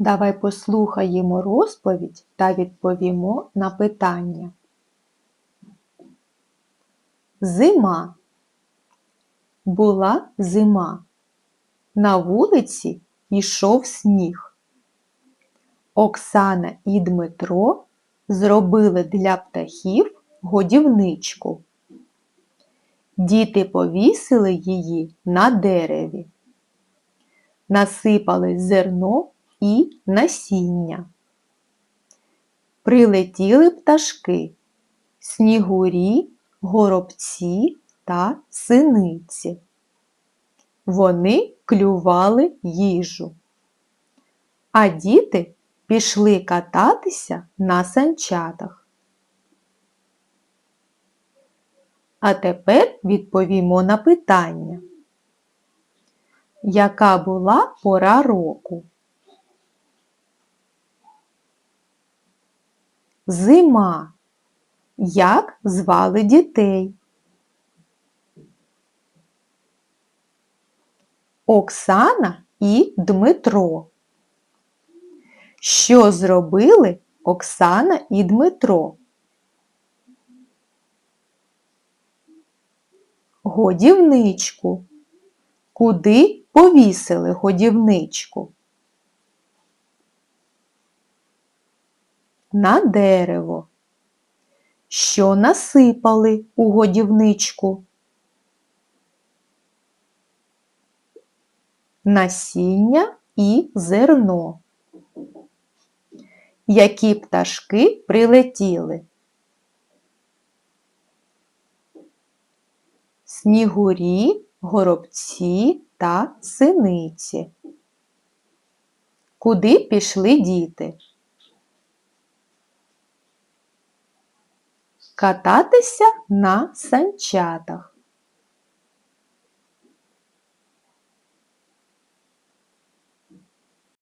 Давай послухаємо розповідь та відповімо на питання. Зима. Була зима. На вулиці йшов сніг. Оксана і Дмитро зробили для птахів годівничку. Діти повісили її на дереві, насипали зерно і насіння. Прилетіли пташки, снігурі, горобці та синиці. Вони клювали їжу. А діти пішли кататися на санчатах. А тепер відповімо на питання. Яка була пора року? Зима. Як звали дітей? Оксана і Дмитро. Що зробили Оксана і Дмитро? Годівничку. Куди повісили годівничку? На дерево. Що насипали у годівничку? Насіння і зерно. Які пташки прилетіли? Снігурі, горобці та синиці. Куди пішли діти? Кататися на санчатах.